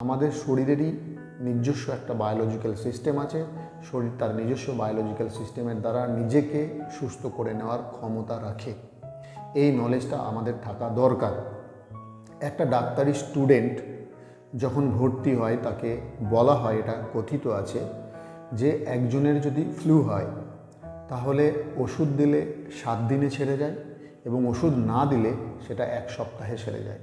আমাদের শরীরেরই নিজস্ব একটা বায়োলজিক্যাল সিস্টেম আছে। শরীর তার নিজস্ব বায়োলজিক্যাল সিস্টেমের দ্বারা নিজেকে সুস্থ করে নেওয়ার ক্ষমতা রাখে। এই নলেজটা আমাদের থাকা দরকার। একটা ডাক্তারি স্টুডেন্ট যখন ভর্তি হয়, তাকে বলা হয়, এটা কথিত আছে, যে একজনের যদি ফ্লু হয়, তাহলে ওষুধ দিলে সাত দিনে ছেড়ে যায় এবং ওষুধ না দিলে সেটা এক সপ্তাহে সেরে যায়।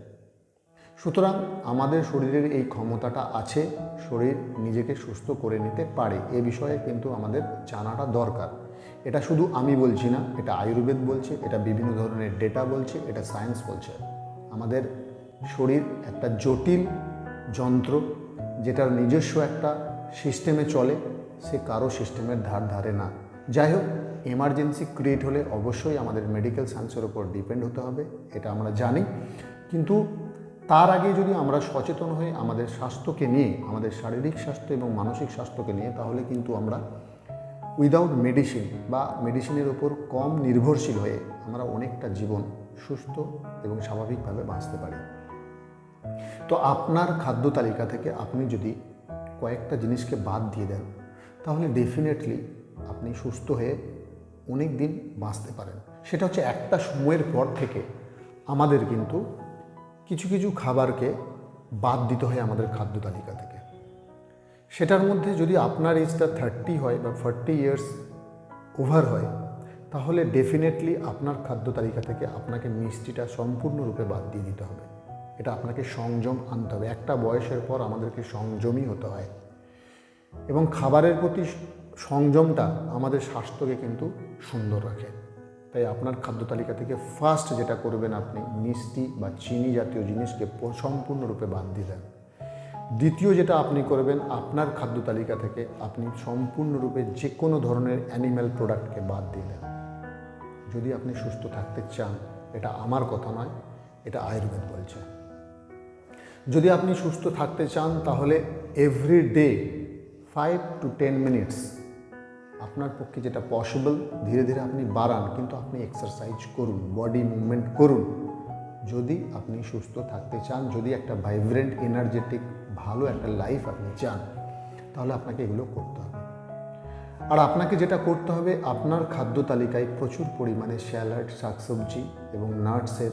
সুতরাং আমাদের শরীরের এই ক্ষমতাটা আছে, শরীর নিজেকে সুস্থ করে নিতে পারে, এ বিষয়ে কিন্তু আমাদের জানাটা দরকার। এটা শুধু আমি বলছি না, এটা আয়ুর্বেদ বলছে, এটা বিভিন্ন ধরনের ডেটা বলছে, এটা সায়েন্স বলছে। আমাদের শরীর একটা জটিল যন্ত্র, যেটার নিজস্ব একটা সিস্টেমে চলে, সে কারও সিস্টেমের ধার ধারে না। যাই হোক এমার্জেন্সি ক্রিয়েট হলে অবশ্যই আমাদের মেডিকেল সায়েন্সের ওপর ডিপেন্ড হতে হবে, এটা আমরা জানি। কিন্তু তার আগে যদি আমরা সচেতন হই আমাদের স্বাস্থ্যকে নিয়ে, আমাদের শারীরিক স্বাস্থ্য এবং মানসিক স্বাস্থ্যকে নিয়ে, তাহলে কিন্তু আমরা উইদাউট মেডিসিন বা মেডিসিনের ওপর কম নির্ভরশীল হয়ে আমরা অনেকটা জীবন সুস্থ এবং স্বাভাবিকভাবে বাঁচতে পারি। তো আপনার খাদ্য তালিকা থেকে আপনি যদি কয়েকটা জিনিসকে বাদ দিয়ে দেন, তাহলে ডেফিনেটলি আপনি সুস্থ হয়ে অনেক দিন বাঁচতে পারেন। সেটা হচ্ছে একটা সময়ের পর থেকে আমাদের কিন্তু কিছু কিছু খাবারকে বাদ দিতে হয় আমাদের খাদ্য তালিকা থেকে। সেটার মধ্যে যদি আপনার এজটা থার্টি হয় বা ফর্টি ইয়ার্স ওভার হয়, তাহলে ডেফিনেটলি আপনার খাদ্য তালিকা থেকে আপনাকে মিষ্টিটা সম্পূর্ণরূপে বাদ দিয়ে দিতে হবে। এটা আপনাকে সংযম আনতে হবে। একটা বয়সের পর আমাদেরকে সংযমই হতে হয়। এবং খাবারের প্রতি সংযমটা আমাদের স্বাস্থ্যকে কিন্তু সুন্দর রাখে। তাই আপনার খাদ্য তালিকা থেকে ফার্স্ট যেটা করবেন আপনি মিষ্টি বা চিনি জাতীয় জিনিসকে সম্পূর্ণরূপে বাদ দিয়ে দেন দ্বিতীয় যেটা আপনি করবেন, আপনার খাদ্য তালিকা থেকে আপনি সম্পূর্ণরূপে যে কোনো ধরনের অ্যানিম্যাল প্রোডাক্টকে বাদ দিয়ে দেন যদি আপনি সুস্থ থাকতে চান, এটা আমার কথা নয়, এটা আয়ুর্বেদ বলছে। যদি আপনি সুস্থ থাকতে চান, তাহলে every day five to ten minutes আপনার পক্ষে যেটা পসিবল ধীরে ধীরে আপনি বাড়ান, কিন্তু আপনি এক্সারসাইজ করুন বডি মুভমেন্ট করুন। যদি আপনি সুস্থ থাকতে চান, যদি একটা ভাইব্রেন্ট এনার্জেটিক ভালো একটা লাইফ আপনি চান, তাহলে আপনাকে এগুলো করতে হবে। আর আপনাকে যেটা করতে হবে, আপনার খাদ্য তালিকায় প্রচুর পরিমাণে স্যালাড শাকসবজি এবং নাটসের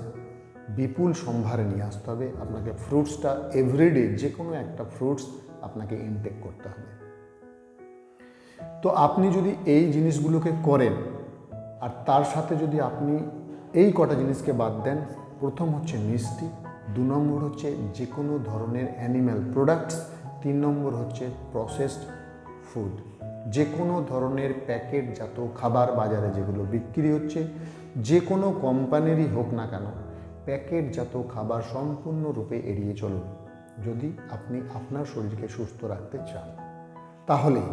বিপুল সম্ভারে নিয়ে আসতে হবে। আপনাকে ফ্রুটসটা এভরিডে যে কোনো একটা ফ্রুটস আপনাকে ইনটেক করতে হবে। তো আপনি যদি এই জিনিসগুলোকে করেন, আর তার সাথে যদি আপনি এই কটা জিনিসকে বাদ দেন, প্রথম হচ্ছে মিষ্টি, দু নম্বর হচ্ছে যে কোনো ধরনের অ্যানিম্যাল প্রোডাক্টস, তিন নম্বর হচ্ছে প্রসেসড ফুড। যে কোনো ধরনের প্যাকেটজাত খাবার বাজারে যেগুলো বিক্রি হচ্ছে যে কোনো কোম্পানিরই হোক না কেন প্যাকেটজাত খাবার সম্পূর্ণরূপে এড়িয়ে চলুন। যদি আপনি আপনার শরীরকে সুস্থ রাখতে চান, তাহলেই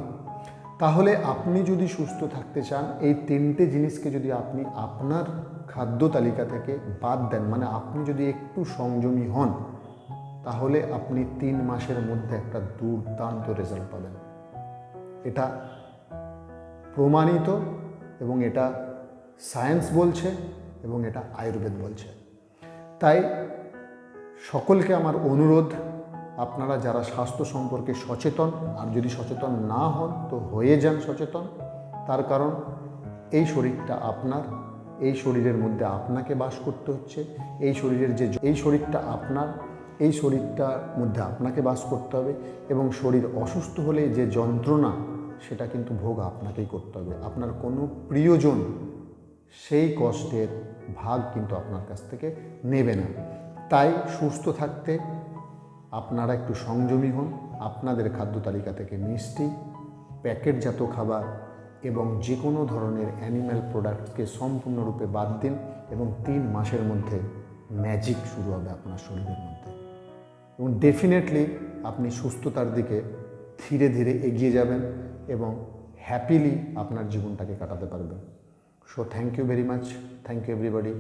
তাহলে আপনি যদি সুস্থ থাকতে চান, এই তিনটে জিনিসকে যদি আপনি আপনার খাদ্য তালিকা থেকে বাদ দেন মানে আপনি যদি একটু সংযমী হন, তাহলে আপনি তিন মাসের মধ্যে একটা দুর্দান্ত রেজাল্ট পাবেন। এটা প্রমাণিত এবং এটা সায়েন্স বলছে এবং এটা আয়ুর্বেদ বলছে। তাই সকলকে আমার অনুরোধ আপনারা যারা স্বাস্থ্য সম্পর্কে সচেতন, আর যদি সচেতন না হন, তো হয়ে যান সচেতন। তার কারণ, এই শরীরটা আপনার, এই শরীরের মধ্যে আপনাকে বাস করতে হচ্ছে। এই শরীরের যে এই শরীরটা আপনার, এই শরীরটার মধ্যে আপনাকে বাস করতে হবে এবং শরীর অসুস্থ হলে যে যন্ত্রণা, সেটা কিন্তু ভোগ আপনাকেই করতে হবে। আপনার কোনো প্রিয়জন সেই কষ্টের ভাগ কিন্তু আপনার কাছ থেকে নেবে না। তাই সুস্থ থাকতে আপনারা একটু সংযমী হন। আপনাদের খাদ্য তালিকা থেকে মিষ্টি, প্যাকেটজাত খাবার এবং যে কোনো ধরনের অ্যানিম্যাল প্রোডাক্টকে সম্পূর্ণরূপে বাদ দিন এবং তিন মাসের মধ্যে ম্যাজিক শুরু হবে আপনার শরীরের মধ্যে। এবং ডেফিনেটলি আপনি সুস্থতার দিকে ধীরে ধীরে এগিয়ে যাবেন এবং হ্যাপিলি আপনার জীবনটাকে কাটাতে পারবেন। So thank you very much thank you everybody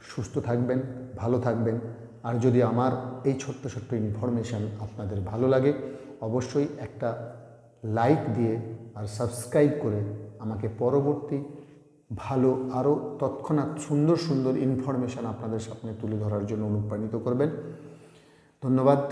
সুস্থ থাকবেন, ভালো থাকবেন। আর যদি আমার এই ছোট্ট ছোট্ট ইনফরমেশান আপনাদের ভালো লাগে, অবশ্যই একটা লাইক দিয়ে আর সাবস্ক্রাইব করে আমাকে পরবর্তী ভালো আরও তৎক্ষণাৎ সুন্দর সুন্দর ইনফরমেশান আপনাদের সামনে তুলে ধরার জন্য অনুপ্রাণিত করবেন। ধন্যবাদ।